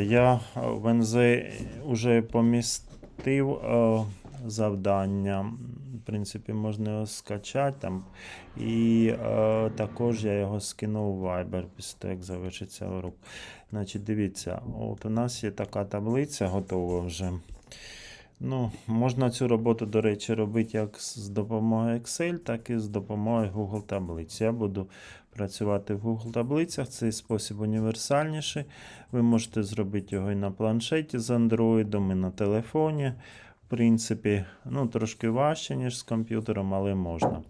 Я в НЗ вже помістив е, завдання. В принципі, можна його скачати там. І е, також я його скинув в Viber після того, як завершиться урок. Значить, дивіться, от у нас є така таблиця готова вже. Ну, можна цю роботу, до речі, робити як з допомогою Excel, так і з допомогою Google таблиць. Я буду працювати в Google таблицях. Цей спосіб універсальніший. Ви можете зробити його і на планшеті з Android, і на телефоні. В принципі, ну, трошки важче, ніж з комп'ютером, але можна.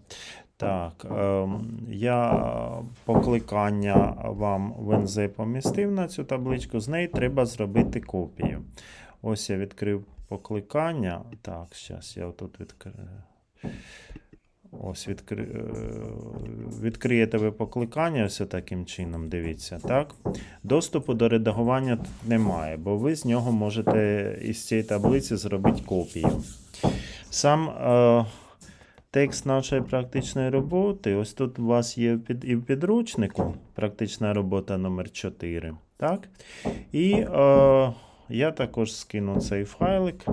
Так, ем, я покликання вам в НЗ помістив на цю табличку. З неї треба зробити копію. Ось я відкрив покликання. Так, зараз я отут відкрию. Ось відкри... е, відкриєте ви покликання ось таким чином, дивіться, так? Доступу до редагування немає, бо ви з нього можете із цієї таблиці зробити копію. Сам е, текст нашої практичної роботи, ось тут у вас є під, і в підручнику практична робота номер 4 так? І е, я також скину цей файлик.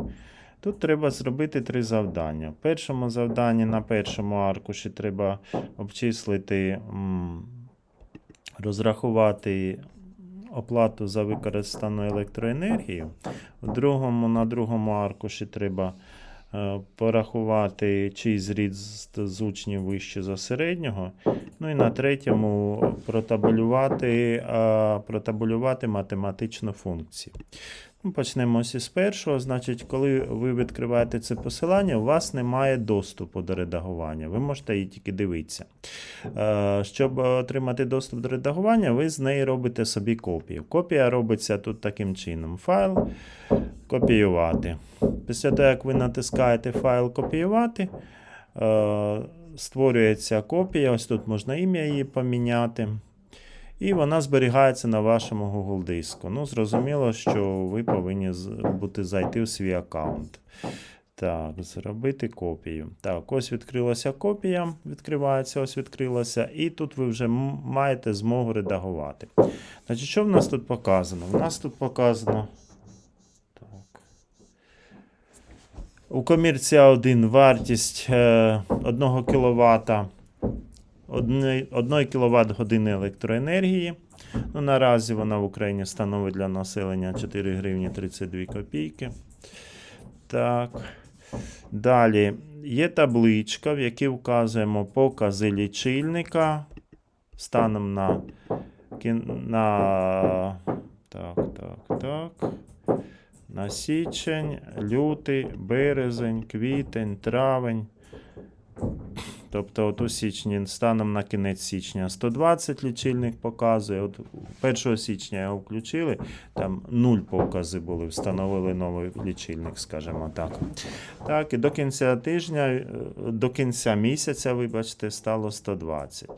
Тут треба зробити три завдання. В першому завданні на першому аркуші треба обчислити, розрахувати оплату за використану електроенергію. В другому, на другому аркуші треба е, порахувати, чий зріст з учнів вище за середнього. Ну і на третьому протабулювати, е, протабулювати математичну функцію. Ну, Почнемо із першого. Значить, коли ви відкриваєте це посилання, у вас немає доступу до редагування. Ви можете її тільки дивитися. Е, Щоб отримати доступ до редагування, ви з неї робите собі копію. Копія робиться тут таким чином: файл копіювати. Після того, як ви натискаєте файл копіювати, е, створюється копія. Ось тут можна ім'я її поміняти. І вона зберігається на вашому Google диску. Ну, зрозуміло, що ви повинні бути зайти в свій аккаунт. Так, зробити копію. Так, ось відкрилася копія, відкривається, ось відкрилася, і тут ви вже маєте змогу редагувати. Значить, що в нас тут показано? У нас тут показано. Так. У комірці 1 вартість е, 1 кВт 1 кВт години електроенергії. Ну, наразі вона в Україні становить для населення 4 гривні 32 копійки. Так. Далі є табличка, в якій вказуємо покази лічильника станом на, на так, так, так. На січень, лютий, березень, квітень, травень. Тобто, от у січні, станом на кінець січня 120 лічильник показує. От 1 січня його включили, там 0 покази були, встановили новий лічильник, скажімо так. Так, і до кінця тижня, е, до кінця місяця, вибачте, стало 120.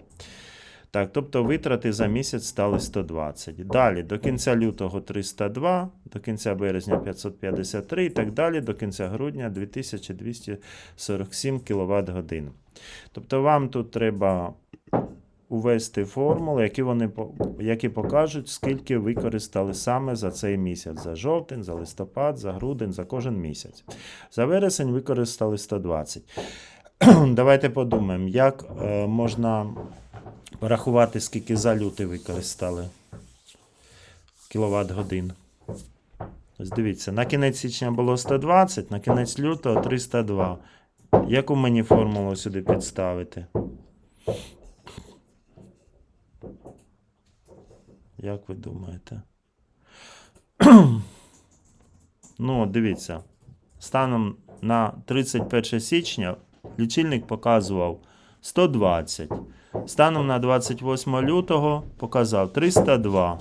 Так, тобто витрати за місяць стали 120. Далі до кінця лютого 302, до кінця березня 553 і так далі, до кінця грудня 2247 кВт годин. Тобто вам тут треба увести формули, які, вони, які покажуть, скільки використали саме за цей місяць. За жовтень, за листопад, за грудень, за кожен місяць. За вересень використали 120. Давайте подумаємо, як е, можна порахувати, скільки за лютий використали кіловат годин. Ось дивіться, на кінець січня було 120, на кінець лютого 302. Яку мені формулу сюди підставити? Як ви думаєте? ну, дивіться. Станом на 31 січня лічильник показував 120. Станом на 28 лютого показав 302.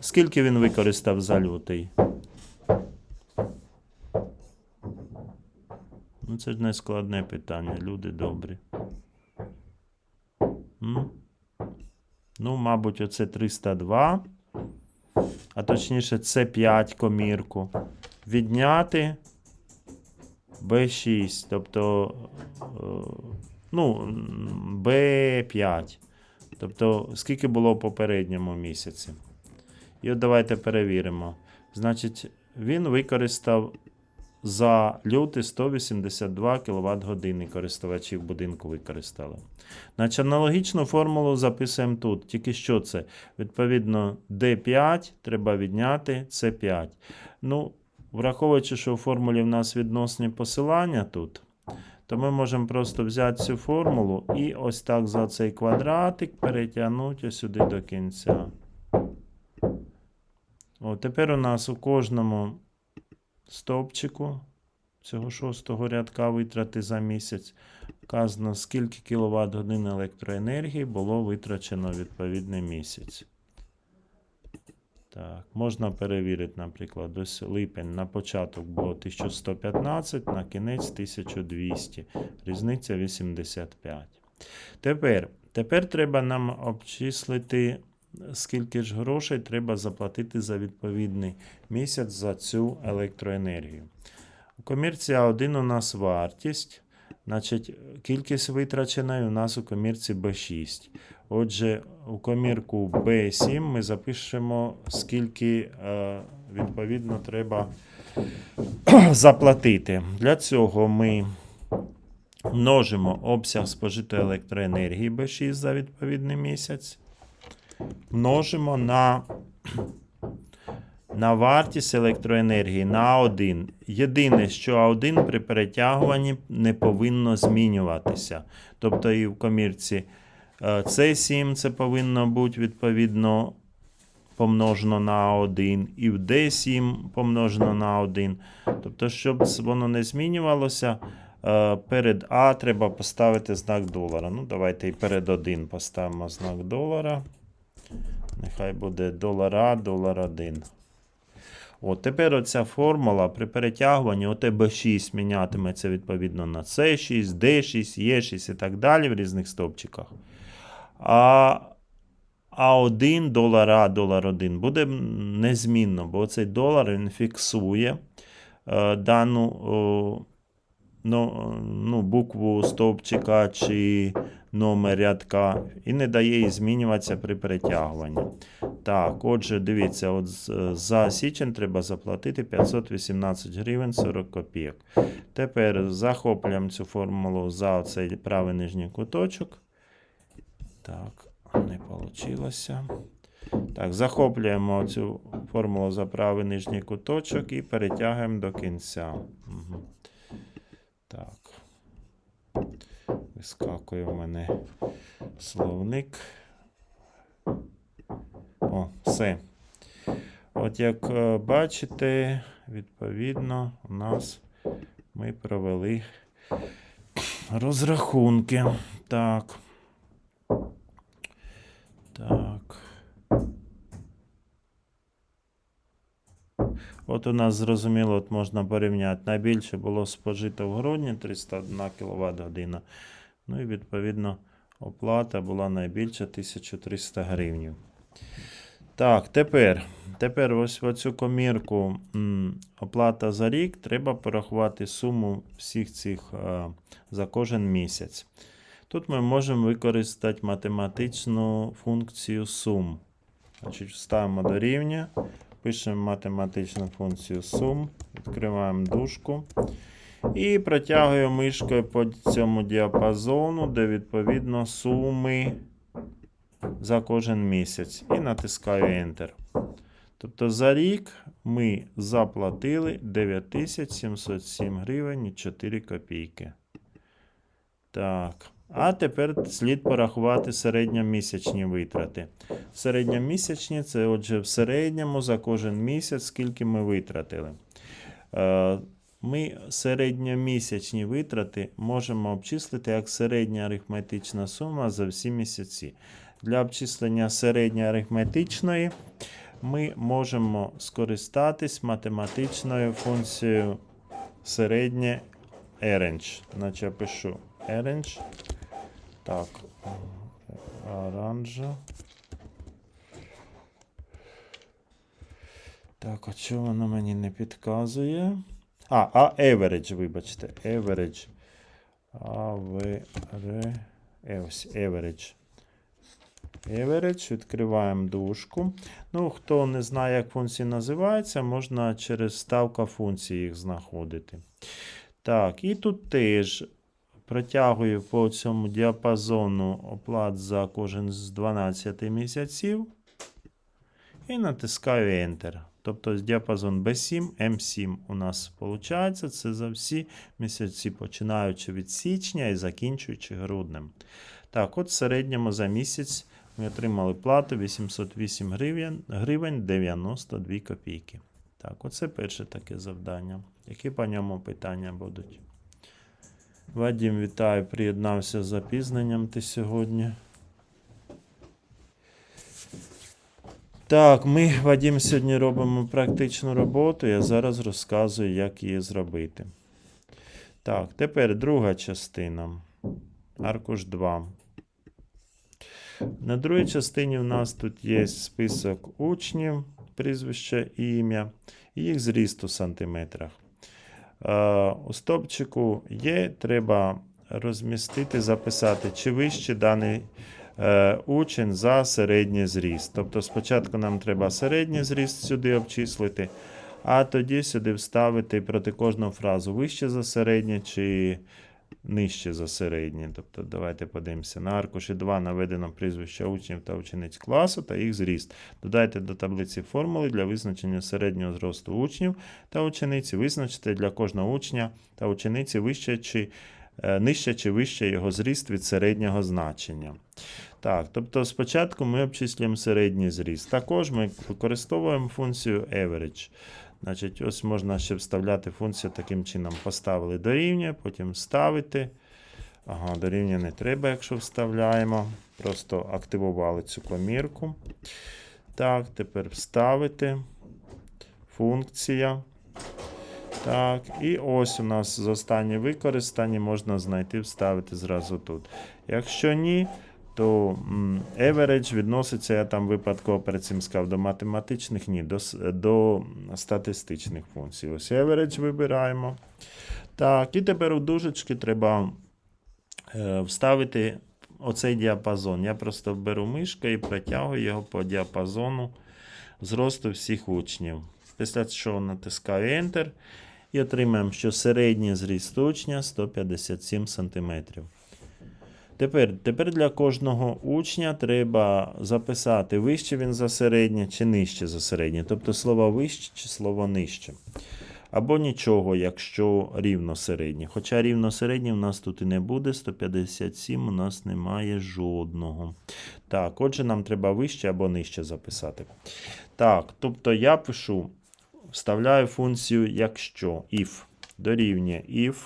Скільки він використав за лютий? Це ж не складне питання, люди добрі. М? Ну, мабуть, оце 302. А точніше, це 5 комірку. Відняти B6. Тобто, е, ну, м, B5. Тобто, скільки було в попередньому місяці? І от давайте перевіримо. Значить, він використав за лютий 182 кВт години користувачі в будинку використали. Значить, аналогічну формулу записуємо тут. Тільки що це? Відповідно, D5 треба відняти C5. Ну, враховуючи, що у формулі в нас відносні посилання тут, то ми можемо просто взяти цю формулу і ось так за цей квадратик перетягнути сюди до кінця. О, тепер у нас у кожному стовпчику цього шостого рядка витрати за місяць вказано, скільки кіловат годин електроенергії було витрачено відповідний місяць. Так, можна перевірити, наприклад, ось липень на початок було 1115, на кінець 1200. Різниця 85. Тепер, тепер треба нам обчислити, скільки ж грошей треба заплатити за відповідний місяць за цю електроенергію. У комірці А1 у нас вартість. Значить, кількість витраченої у нас у комірці B6. Отже, у комірку B7 ми запишемо, скільки е, відповідно треба заплатити. Для цього ми множимо обсяг спожитої електроенергії B6 за відповідний місяць. Множимо на, на вартість електроенергії на 1. Єдине, що А1 при перетягуванні не повинно змінюватися. Тобто і в комірці е, С7 це повинно бути відповідно помножено на 1, і в D7 помножено на 1. Тобто, щоб воно не змінювалося, е, перед А треба поставити знак долара. Ну, давайте і перед 1 поставимо знак долара. Нехай буде долар А, долар 1. От тепер оця формула при перетягуванні от B6 мінятиметься відповідно на C6, D6, E6 і так далі в різних стовпчиках. А А1 долар А, долар 1 буде незмінно, бо цей долар він фіксує е, дану ну, букву стовпчика чи номер рядка і не дає їй змінюватися при перетягуванні. Так, отже, дивіться, от за січень треба заплатити 518 гривень 40 копійок. Тепер захоплюємо цю формулу за цей правий нижній куточок. Так, не вийшло. Так, захоплюємо цю формулу за правий нижній куточок і перетягуємо до кінця. Угу. Так. Вискакує в мене словник. О, все. От як е, бачите, відповідно, у нас ми провели розрахунки. Так. Так. От у нас зрозуміло, от можна порівняти. Найбільше було спожито в грудні 301 кВт година. Ну і відповідно оплата була найбільша 1300 гривень. Так, тепер, тепер ось в оцю комірку оплата за рік треба порахувати суму всіх цих е, за кожен місяць. Тут ми можемо використати математичну функцію сум. Значить, ставимо до рівня, пишемо математичну функцію сум, відкриваємо дужку. І протягуємо мишкою по цьому діапазону, де відповідно суми за кожен місяць. І натискаю Enter. Тобто за рік ми заплатили 9707 гривень 4 копійки. Так. А тепер слід порахувати середньомісячні витрати. Середньомісячні це, отже, в середньому за кожен місяць, скільки ми витратили. Е, Ми середньомісячні витрати можемо обчислити як середня арифметична сума за всі місяці. Для обчислення середньоарифметичної ми можемо скористатись математичною функцією середнє arange. Значить, я пишу arange. Так, оранжа. Так, а чого воно мені не підказує? А, а average, вибачте. Average. Р, Е, ось, average. Average, відкриваємо дужку. Ну, хто не знає, як функції називаються, можна через ставка функції їх знаходити. Так, і тут теж протягую по цьому діапазону оплат за кожен з 12 місяців. І натискаю Enter. Тобто діапазон B7, M7 у нас виходить. Це за всі місяці, починаючи від січня і закінчуючи груднем. Так, от в середньому за місяць ми отримали плату 808 гривень, гривень 92 копійки. Так, оце перше таке завдання. Які по ньому питання будуть? Вадім, вітаю, приєднався з запізненням ти сьогодні. Так, ми, Вадім, сьогодні робимо практичну роботу. Я зараз розказую, як її зробити. Так, тепер друга частина. Аркуш 2. На другій частині в нас тут є список учнів, прізвище і ім'я, і їх зріст у сантиметрах. Е, у стопчику є, треба розмістити, записати, чи вище даний е, учень за середній зріст. Тобто спочатку нам треба середній зріст сюди обчислити, а тоді сюди вставити проти кожного фразу вище за середнє чи нижче за середнє. Тобто давайте подивимося. На аркуші 2 наведено прізвища учнів та учениць класу та їх зріст. Додайте до таблиці формули для визначення середнього зросту учнів та учениці. Визначте для кожного учня та учениці вище чи е, нижче чи вище його зріст від середнього значення. Так, тобто спочатку ми обчислюємо середній зріст. Також ми використовуємо функцію average. Значить, ось можна ще вставляти функцію таким чином. Поставили дорівнює, потім ставити. Ага, дорівнює не треба, якщо вставляємо. Просто активували цю комірку. Так, тепер вставити. Функція. Так, і ось у нас з останнє використання можна знайти, вставити зразу тут. Якщо ні, то average відноситься, я там випадково перед цим сказав, до математичних, ні, до, до статистичних функцій. Ось average вибираємо. Так, і тепер у дужечки треба е, вставити оцей діапазон. Я просто беру мишку і протягую його по діапазону зросту всіх учнів. Після чого натискаю Enter і отримаємо, що середній зріст учня 157 см. Тепер, тепер для кожного учня треба записати, вище він за середнє чи нижче за середнє. Тобто слово вище чи слово нижче. Або нічого, якщо рівно середнє. Хоча рівно середнє в нас тут і не буде, 157 у нас немає жодного. Так, отже, нам треба вище або нижче записати. Так, тобто я пишу, вставляю функцію якщо if дорівнює if.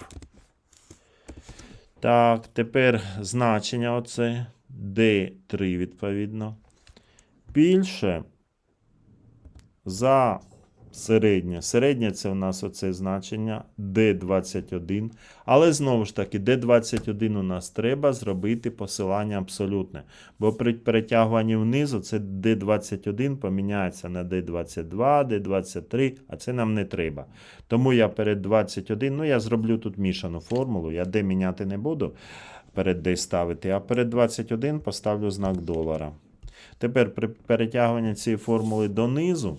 Так, тепер значення оце D3 відповідно. Більше за середнє. Середнє це у нас оце значення D21. Але знову ж таки, D21 у нас треба зробити посилання абсолютне. Бо при перетягуванні внизу це D21 поміняється на D22, D23, а це нам не треба. Тому я перед 21, ну я зроблю тут мішану формулу, я D міняти не буду перед D ставити, а перед 21 поставлю знак долара. Тепер при перетягуванні цієї формули донизу,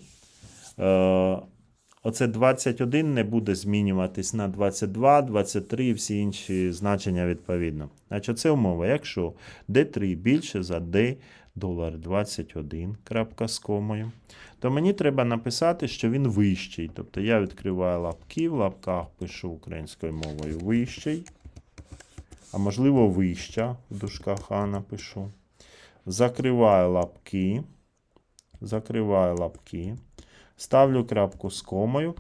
оце 21 не буде змінюватись на 22, 23 і всі інші значення відповідно. Значить, це умова. Якщо D3 більше за D долар 21 крапка з комою, то мені треба написати, що він вищий. Тобто я відкриваю лапки, в лапках пишу українською мовою вищий, а можливо вища, в дужках А напишу. Закриваю лапки, закриваю лапки, ставлю крапку з комою.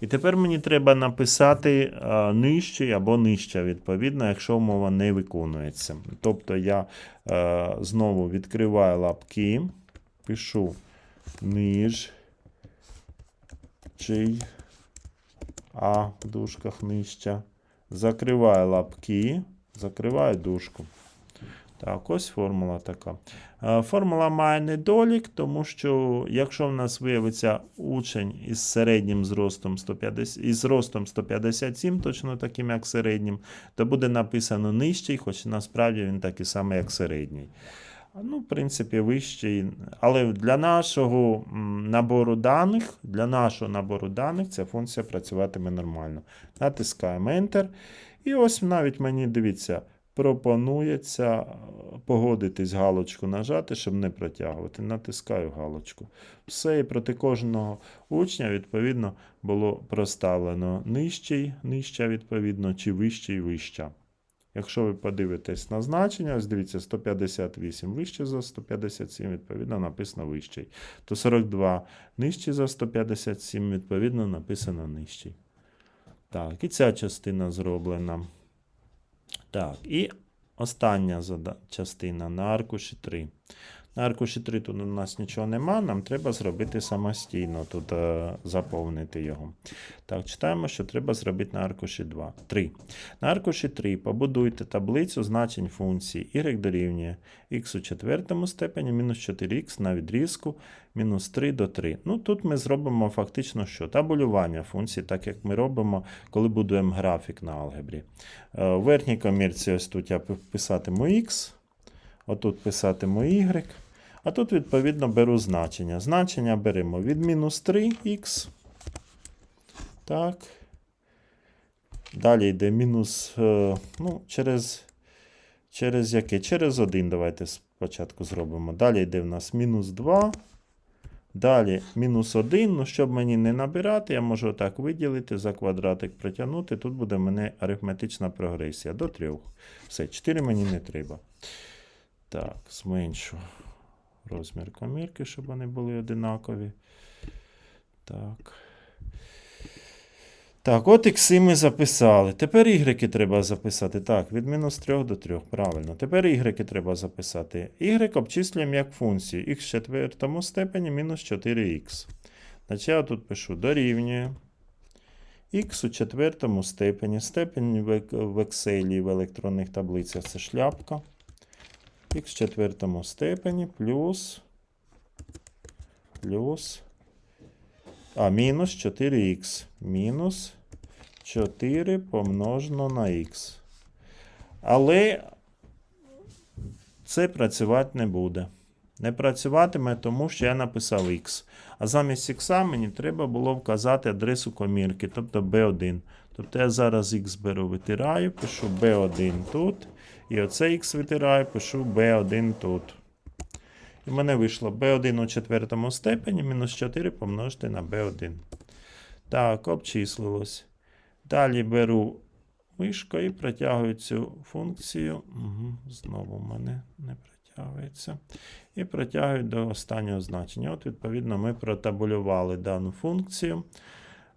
І тепер мені треба написати а, нижчий або нижча, відповідно, якщо умова не виконується. Тобто я е, знову відкриваю лапки, пишу нижчий, а в дужках нижча. Закриваю лапки, закриваю дужку. Так, ось формула така. Е, Формула має недолік, тому що якщо в нас виявиться учень із середнім зростом 150, із зростом 157, точно таким, як середнім, то буде написано нижчий, хоч насправді він такий самий, як середній. Ну, в принципі, вищий. Але для нашого набору даних, для нашого набору даних ця функція працюватиме нормально. Натискаємо Enter. І ось навіть мені, дивіться, пропонується е, погодитись галочку нажати, щоб не протягувати. Натискаю галочку. Все, і проти кожного учня, відповідно, було проставлено нижчий, нижча, відповідно, чи вищий, вища. Якщо ви подивитесь на значення, ось дивіться, 158 вище за 157, відповідно, написано вищий. То 42 нижче за 157, відповідно, написано нижчий. Так, і ця частина зроблена. Так, і остання частина на аркуші 3. На аркуші 3 тут у нас нічого нема, нам треба зробити самостійно, тут е, заповнити його. Так, читаємо, що треба зробити на аркуші 2. 3. На аркуші 3 побудуйте таблицю значень функції y дорівнює x у четвертому степені мінус 4х на відрізку мінус 3 до 3. Ну, тут ми зробимо фактично що? Табулювання функцій, так як ми робимо, коли будуємо графік на алгебрі. Е, В верхній комірці ось тут я писатиму x, отут писатиму y, а тут, відповідно, беру значення. Значення беремо від мінус 3х. Так. Далі йде мінус, е, ну, через, через яке? Через 1 давайте спочатку зробимо. Далі йде в нас мінус 2. Далі мінус 1. Ну, щоб мені не набирати, я можу так виділити, за квадратик притягнути. Тут буде в мене арифметична прогресія до 3. Все, 4 мені не треба. Так, зменшу розмір комірки, щоб вони були одинакові. Так. Так, от ікси ми записали. Тепер ігреки треба записати. Так, від мінус 3 до 3. Правильно. Тепер ігреки треба записати. Y обчислюємо як функцію. Х в четвертому степені мінус 4х. Значить, я тут пишу дорівнює. Х у четвертому степені. Степень в, ек- в Excel і в електронних таблицях це шляпка. Х в четвертому степені плюс. Плюс. А, мінус 4х. Мінус 4 помножено на х. Але це працювати не буде. Не працюватиме, тому що я написав х. А замість х мені треба було вказати адресу комірки, тобто B1. Тобто я зараз х беру, витираю, пишу B1 тут. І оце х витираю, пишу B1 тут. І в мене вийшло B1 у четвертому степені мінус 4 помножити на B1. Так, обчислилось. Далі беру мишку і протягую цю функцію. Угу, знову в мене не протягується. І протягую до останнього значення. От, відповідно, ми протабулювали дану функцію.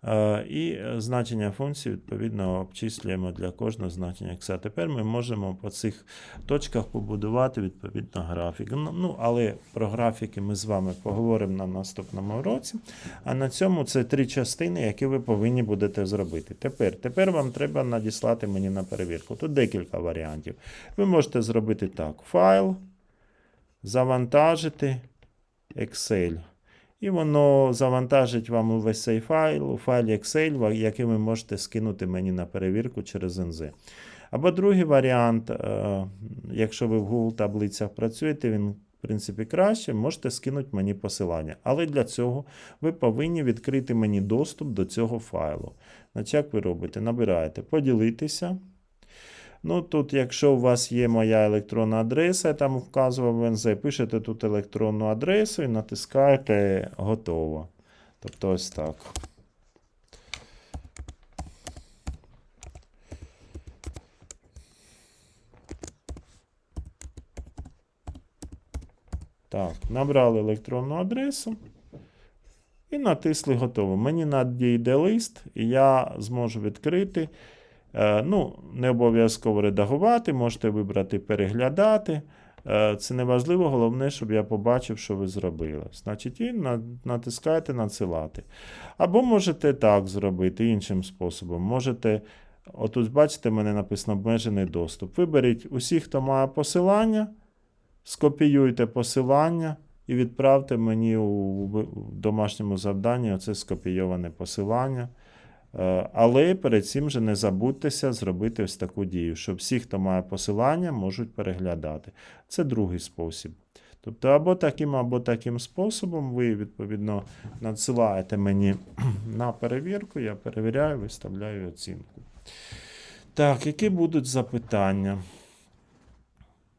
Е, І е, значення функції, відповідно, обчислюємо для кожного значення x. Тепер ми можемо по цих точках побудувати відповідно графік. Ну, ну, але про графіки ми з вами поговоримо на наступному уроці. А на цьому це три частини, які ви повинні будете зробити. Тепер, тепер вам треба надіслати мені на перевірку. Тут декілька варіантів. Ви можете зробити так: файл, завантажити Excel. І воно завантажить вам увесь цей файл у файлі Excel, який ви можете скинути мені на перевірку через NZ. Або другий варіант, е, якщо ви в Google таблицях працюєте, він, в принципі, краще, можете скинути мені посилання. Але для цього ви повинні відкрити мені доступ до цього файлу. Значить, як ви робите? Набираєте поділитися. Ну, тут, якщо у вас є моя електронна адреса, я там вказував в НЗ, пишете тут електронну адресу і натискаєте готово. Тобто ось так. Так, набрали електронну адресу і натисли готово. Мені надійде лист, і я зможу відкрити. Е, Ну, не обов'язково редагувати, можете вибрати переглядати. Е, Це не важливо, головне, щоб я побачив, що ви зробили. Значить, і натискаєте надсилати. Або можете так зробити іншим способом. Можете, отут, бачите, мене написано обмежений доступ. Виберіть усіх, хто має посилання, скопіюйте посилання і відправте мені у домашньому завданні оце скопійоване посилання. Е, Але перед цим же не забудьтеся зробити ось таку дію, щоб всі, хто має посилання, можуть переглядати. Це другий спосіб. Тобто або таким, або таким способом ви, відповідно, надсилаєте мені на перевірку, я перевіряю, виставляю оцінку. Так, які будуть запитання?